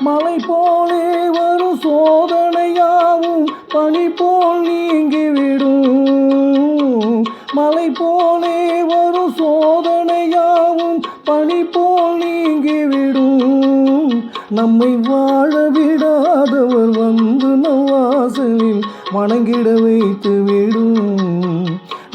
மலை போலே வரும் சோதனையாவும் பனி போல் நீங்கிவிடும் மலை போலே வரும் சோதனையாவும் பனி போல் நீங்கிவிடும் நம்மை வாழ விடாதவர் வந்து நம் வாசலில் வணங்கிட வைத்து விடும்.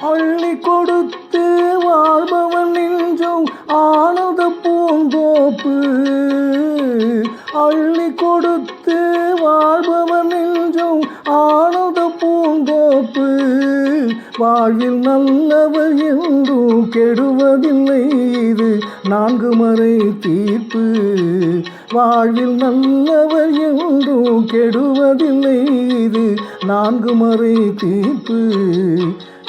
அள்ளி கொடுத்து வாழ்பவன் நெஞ்சும் ஆனந்த பூந்தோப்பு அள்ளி கொடுத்து வாழ்பவன் நெஞ்சும் ஆனந்த பூந்தோப்பு வாழ்வில் நல்லவர் என்றும் கெடுவதில்லை இது நான்கு மறை தீர்ப்பு. வாழ்வில் நல்லவர் என்றும் கெடுவதில்லை இது நான்கு மறை தீர்ப்பு.